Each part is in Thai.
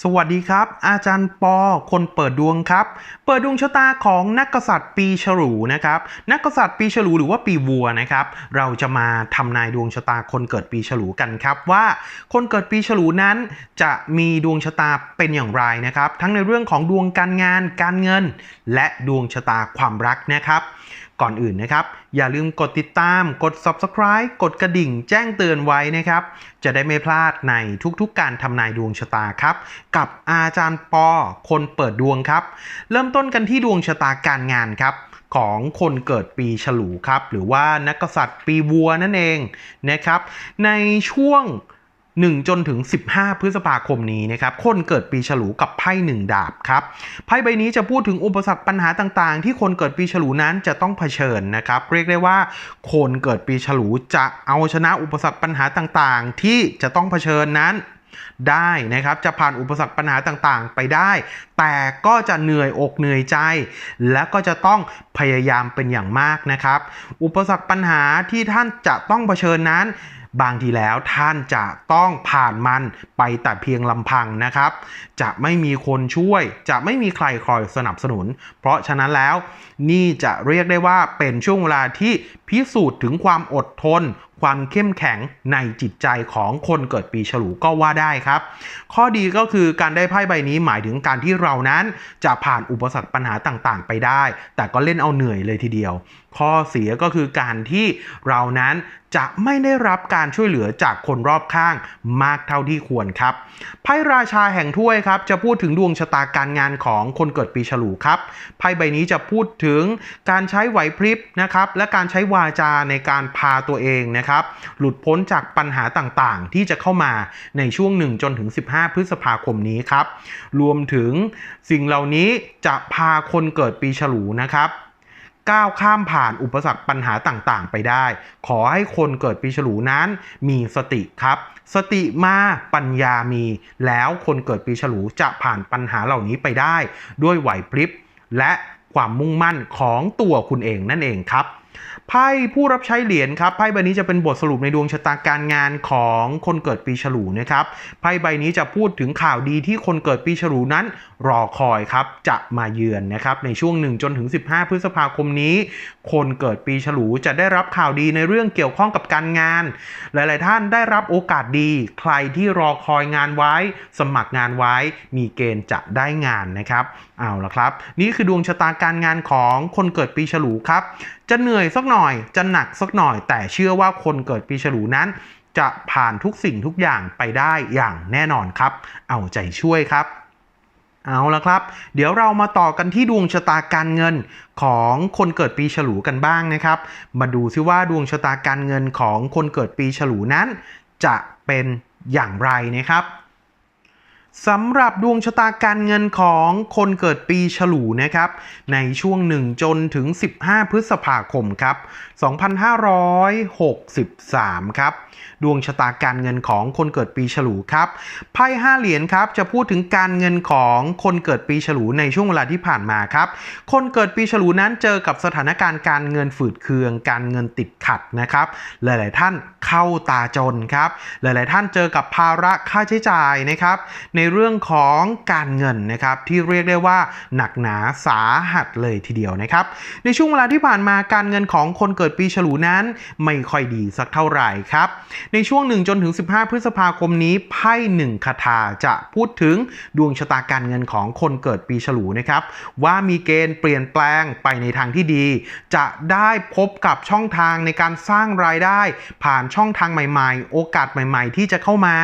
สวัสดีครับ อาจารย์ปอคนเปิดดวงครับ เปิดดวงชะตาของนักกษัตริย์ปีฉลูนะครับ นักกษัตริย์ปีฉลูหรือว่าปีวัวนะครับ เราจะมาทำนายดวงชะตาคนเกิดปีฉลูกันครับว่า คนเกิดปีฉลูนั้นจะมีดวงชะตาเป็นอย่างไรนะครับ ทั้งในเรื่องของดวงการงานการเงิน และดวงชะตาความรักนะครับ ก่อนอื่นนะครับ อย่าลืมกดติดตาม กด subscribe กดกระดิ่ง แจ้งเตือนไว้นะครับ จะได้ไม่พลาดในทุกๆ การทำนายดวงชะตาครับ กับอาจารย์ปอคนเปิดดวงครับ เริ่มต้นกันที่ดวงชะตาการงานครับของคนเกิดปีฉลูครับ หรือว่านักกษัตริย์ปีวัวนั่นเองนะครับ ในช่วง 1 จนถึง 15 พฤษภาคมนี้นะครับคนเกิดปีฉลูกับไพ่หนึ่งดาบครับไพ่ใบนี้จะพูดถึงอุปสรรคปัญหาต่างๆ ที่คนเกิดปีฉลูนั้นจะต้องเผชิญนะครับ เรียกได้ว่า คนเกิดปีฉลูจะเอาชนะอุปสรรคปัญหาต่างๆ ที่จะต้องเผชิญนั้นได้นะครับจะผ่านอุปสรรคปัญหาต่างๆ ไปได้ แต่ก็จะเหนื่อยอกเหนื่อยใจ และก็จะต้องพยายามเป็นอย่างมากนะครับ อุปสรรคปัญหาที่ท่านจะต้องเผชิญนั้น บางทีแล้วท่านจะต้องผ่านมันไปแต่เพียงลำพังนะครับ จะไม่มีคนช่วย จะไม่มีใครคอยสนับสนุน เพราะฉะนั้นแล้วนี่จะเรียกได้ว่าเป็นช่วงเวลาที่พิสูจน์ถึงความอดทน ความเข้มแข็งในจิตใจของคนเกิดปีฉลูก็ว่าได้ครับ ข้อดีก็คือการได้ไพ่ใบนี้หมายถึงการที่เรานั้นจะผ่านอุปสรรคปัญหาต่างๆ ไปได้ แต่ก็เล่นเอาเหนื่อยเลยทีเดียว ข้อเสียก็คือการที่เรานั้นจะไม่ได้รับการช่วยเหลือจากคนรอบข้างมากเท่าที่ควรครับไพ่ราชาแห่งถ้วยครับ จะพูดถึงดวงชะตาการงานของคนเกิดปีฉลูครับไพ่ใบนี้จะพูดถึงการใช้ไหวพริบนะครับและการใช้วาจาในการพาตัวเองนะครับหลุดพ้นจากปัญหาต่างๆ ที่จะเข้ามาในช่วง 1 จนถึง 15 พฤษภาคมนี้ครับ รวมถึงสิ่งเหล่านี้จะพาคนเกิดปีฉลูนะครับก้าวข้ามผ่านอุปสรรคปัญหาต่างๆ ไปได้ ขอให้คนเกิดปีฉลูนั้นมีสติครับ สติมาปัญญามี แล้วคนเกิดปีฉลูจะผ่านปัญหาเหล่านี้ไปได้ ด้วยไหวพริบและความมุ่งมั่นของตัวคุณเองนั่นเองครับ ไพ่ผู้รับใช้เหรียญครับไพ่ใบนี้จะเป็นบทสรุปในดวงชะตาการงานของคนเกิดปีฉลูนะครับไพ่ใบนี้จะพูดถึงข่าวดีที่คนเกิดปีฉลูนั้นรอคอยครับจะมาเยือนนะครับในช่วง1จนถึง15 พฤษภาคมนี้ คนเกิดปีฉลูจะได้รับข่าวดีในเรื่องเกี่ยวข้องกับการงาน หลาย ๆ ท่านได้รับโอกาสดี ใครที่รอคอยงานไว้ สมัครงานไว้ มีเกณฑ์จะได้งานนะครับเอาละครับ นี่คือดวงชะตาการงานของคนเกิดปีฉลูครับจะเหนื่อยสักหน่อย จะหนักสักหน่อย แต่เชื่อว่าคนเกิดปีฉลูนั้น จะผ่านทุกสิ่งทุกอย่างไปได้อย่างแน่นอนครับ เอาใจช่วยครับเอาละครับ เดี๋ยวเรามาต่อกันที่ดวงชะตาการเงินของคนเกิดปีฉลูกันบ้างนะครับ มาดูซิว่าดวงชะตาการเงินของคนเกิดปีฉลูนั้น จะเป็นอย่างไรนะครับ สำหรับดวงชะตาการเงินของคนเกิดปีฉลูนะครับ ในช่วง 1 จนถึง 15 พฤษภาคมครับ 2563 ครับ ดวงชะตาการเงินของคนเกิดปีฉลูครับ ไพ่ห้าเหรียญครับ จะพูดถึงการเงินของคนเกิดปีฉลูในช่วงเวลาที่ผ่านมาครับ คนเกิดปีฉลูนั้นเจอกับสถานการณ์การเงินฝืดเคือง การเงินติดขัดนะครับ หลาย ๆ ท่านเข้าตาจนครับ หลาย ๆ ท่านเจอกับภาระค่าใช้จ่ายนะครับในในเรื่องของการเงินนะครับที่เรียกได้ว่าหนักหนาสาหัสเลยทีเดียวนะครับ ในช่วงเวลาที่ผ่านมาการเงินของคนเกิดปีฉลูนั้น ไม่ค่อยดีสักเท่าไหร่ครับ ในช่วง1จนถึง 15 พฤษภาคมนี้ไพ่หนึ่งคาถาจะพูดถึงดวงชะตาการเงินของคนเกิดปีฉลูนะครับว่ามีเกณฑ์เปลี่ยนแปลงไปในทางที่ดี จะได้พบกับช่องทางในการสร้างรายได้ ผ่านช่องทางใหม่ ๆ โอกาสใหม่ ๆ ที่จะเข้ามา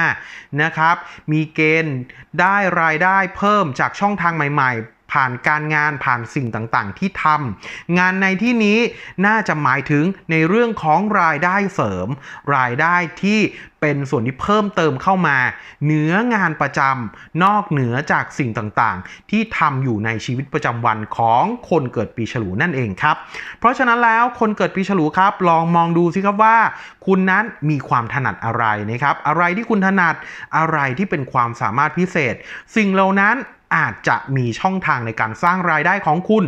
นะครับ มีเกณฑ์ได้รายได้เพิ่มจากช่องทางใหม่ๆ ผ่านการงานผ่านสิ่งต่างๆ ที่ทำงานในที่นี้น่าจะหมายถึงในเรื่องของรายได้เสริม รายได้ที่เป็นส่วนที่เพิ่มเติมเข้ามา เหนืองานประจำนอกเหนือจากสิ่งต่างๆ ที่ทำอยู่ในชีวิตประจำวันของคนเกิดปีฉลูนั่นเองครับ เพราะฉะนั้นแล้วคนเกิดปีฉลูครับ ลองมองดูสิครับว่า คุณนั้นมีความถนัดอะไรนะครับ อะไรที่คุณถนัดอะไรที่เป็นความสามารถพิเศษ สิ่งเหล่านั้น อาจจะมีช่องทางในการสร้างรายได้ของคุณ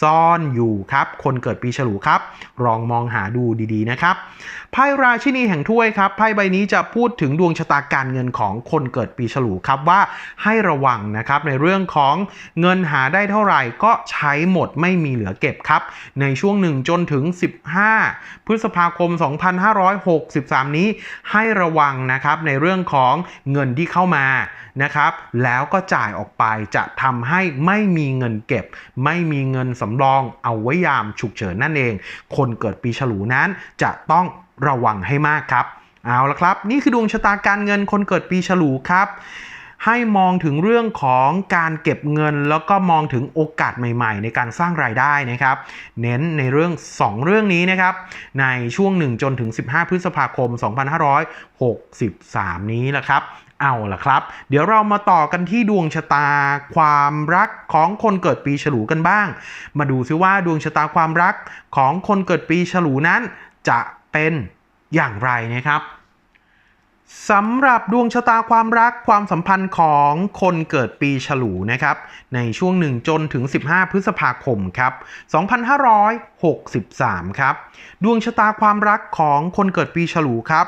ซ่อนอยู่ครับ คนเกิดปีฉลูครับ ลองมองหาดูดีๆนะครับ ไพ่ราชินีแห่งถ้วยครับ ไพ่ใบนี้จะพูดถึงดวงชะตาการเงินของคนเกิดปีฉลูครับว่าให้ระวังนะครับในเรื่องของเงินหาได้เท่าไหร่ก็ใช้หมดไม่มีเหลือเก็บครับ ในช่วงหนึ่งจนถึง 15 พฤษภาคม 2563 นี้ให้ระวังนะครับในเรื่องของเงินที่เข้ามานะครับ แล้วก็จ่ายออกไปจะทำให้ไม่มีเงินเก็บ ไม่มีเงินสำรองเอาไว้ยามฉุกเฉินนั่นเอง คนเกิดปีฉลูนั้นจะต้องระวังให้มากครับ เอาละครับ นี่คือดวงชะตาการเงินคนเกิดปีฉลูครับให้มองถึงเรื่องของการเก็บเงิน แล้วก็มองถึงโอกาสใหม่ ๆ ในการสร้างรายได้นะครับ เน้นในเรื่อง 2 เรื่องนี้นะครับ ในช่วง 1 จนถึง 15 พฤษภาคม 2563 นี้แหละครับ เอาล่ะครับ เดี๋ยวเรามาต่อกันที่ดวงชะตาความรักของคนเกิดปีฉลูกันบ้าง มาดูซิว่าดวงชะตาความรักของคนเกิดปีฉลูนั้น จะเป็นอย่างไรนะครับสำหรับดวงชะตาความรักความสัมพันธ์ของคนเกิดปีฉลูนะครับ ในช่วง 1 จนถึง 15 พฤษภาคมครับ 2563 ครับ ดวงชะตาความรักของคนเกิดปีฉลูครับ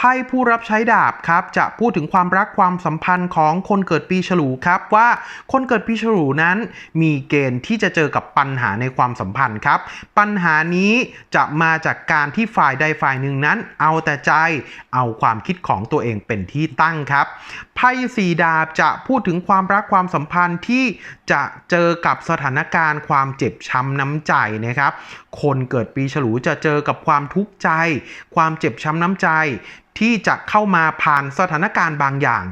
ไพ่ผู้รับใช้ดาบครับจะพูดถึงความรักความสัมพันธ์ของคนเกิดปีฉลูครับว่าคนเกิดปีฉลูนั้นมีเกณฑ์ที่จะเจอกับปัญหาในความสัมพันธ์ครับ ปัญหานี้จะมาจากการที่ฝ่ายใดฝ่ายหนึ่งนั้น เอาแต่ใจเอาความคิดของตัวเองเป็นที่ตั้งครับไพ่สีดาบจะพูดถึงความรักความสัมพันธ์ที่จะเจอกับสถานการณ์ความเจ็บช้ำน้ำใจนะครับ คนเกิดปีฉลูจะเจอกับความทุกข์ใจ ความเจ็บช้ำน้ำใจ ที่จะเข้ามาผ่านสถานการณ์บางอย่าง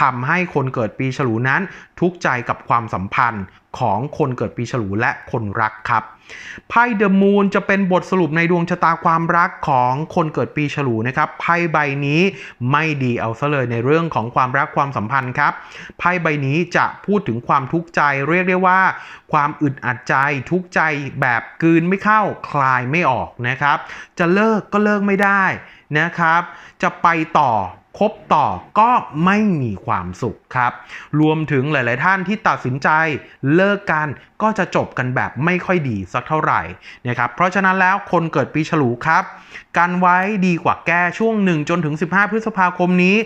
ทำให้คนเกิดปีฉลูนั้นทุกข์ใจกับความสัมพันธ์ ของคนเกิดปีฉลูและคนรักครับไพ่เดอะมูนจะเป็นบทสรุปในดวงชะตาความรักของคนเกิดปีฉลูนะครับไพ่ใบนี้ไม่ดีเอาซะเลยในเรื่องของความรักความสัมพันธ์ครับไพ่ใบนี้จะพูดถึงความทุกข์ใจ เรียกได้ว่า ความอึดอัดใจทุกข์ใจแบบกืนไม่เข้าคลายไม่ออกนะครับ จะเลิกก็เลิกไม่ได้นะครับ จะไปต่อ คบต่อก็ไม่มีความสุขครับ รวมถึงหลาย ๆ ท่านที่ตัดสินใจเลิกกันก็จะจบกันแบบไม่ค่อยดีสักเท่าไหร่นะครับ เพราะฉะนั้นแล้วคนเกิดปีฉลูครับ กันไว้ดีกว่าแก้ช่วง 1 จนถึง 15 พฤษภาคมนี้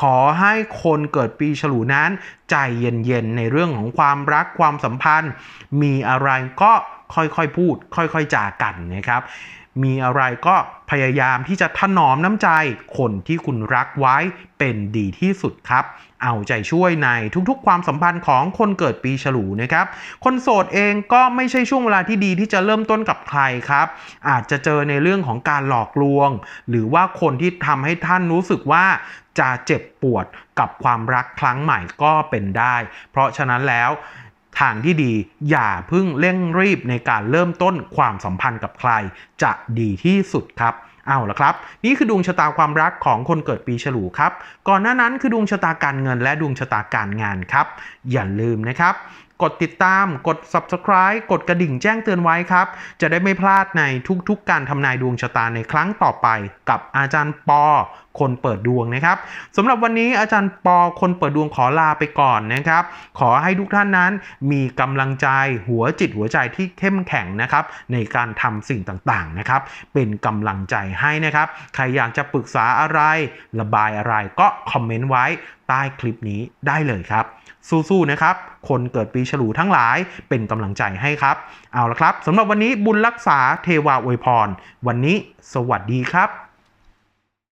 ขอให้คนเกิดปีฉลูนั้นใจเย็น ๆ ในเรื่องของความรักความสัมพันธ์ มีอะไรก็ค่อย ๆ พูด ค่อย ๆ จากันนะครับ มีอะไรก็พยายามที่จะถนอมน้ำใจ คนที่คุณรักไว้เป็นดีที่สุดครับ เอาใจช่วยในทุกๆ ความสัมพันธ์ของคนเกิดปีฉลูนะครับ คนโสดเองก็ไม่ใช่ช่วงเวลาที่ดีที่จะเริ่มต้นกับใครครับ อาจจะเจอในเรื่องของการหลอกลวง หรือว่าคนที่ทำให้ท่านรู้สึกว่าจะเจ็บปวดกับความรักครั้งใหม่ก็เป็นได้ เพราะฉะนั้นแล้ว ทางที่ดีอย่าพึ่งเร่งรีบในการเริ่มต้นความสัมพันธ์กับใคร จะดีที่สุดครับเอาละครับ นี่คือดวงชะตาความรักของคนเกิดปีฉลูครับ ก่อนหน้านั้นคือดวงชะตาการเงินและดวงชะตาการงานครับ อย่าลืมนะครับ กดติดตาม กด subscribe กดกระดิ่งแจ้งเตือนไว้ครับ จะได้ไม่พลาดในทุกๆ การทำนายดวงชะตาในครั้งต่อไป กับอาจารย์ปอ คนเปิดดวงนะครับสำหรับวันนี้อาจารย์ปอ คนเปิดดวงขอลาไปก่อนนะครับ ขอให้ทุกท่านนั้นมีกำลังใจหัวจิตหัวใจที่เข้มแข็งนะครับ ในการทำสิ่งต่างๆนะครับ เป็นกำลังใจให้นะครับ ใครอยากจะปรึกษาอะไร ระบายอะไรก็คอมเมนต์ไว้ ใต้คลิปนี้ได้เลยครับ สู้ๆนะครับ คนเกิดปีฉลูทั้งหลายเป็นกำลังใจให้ครับ เอาละครับสำหรับวันนี้บุญรักษาเทวาอวยพร วันนี้ สวัสดีครับ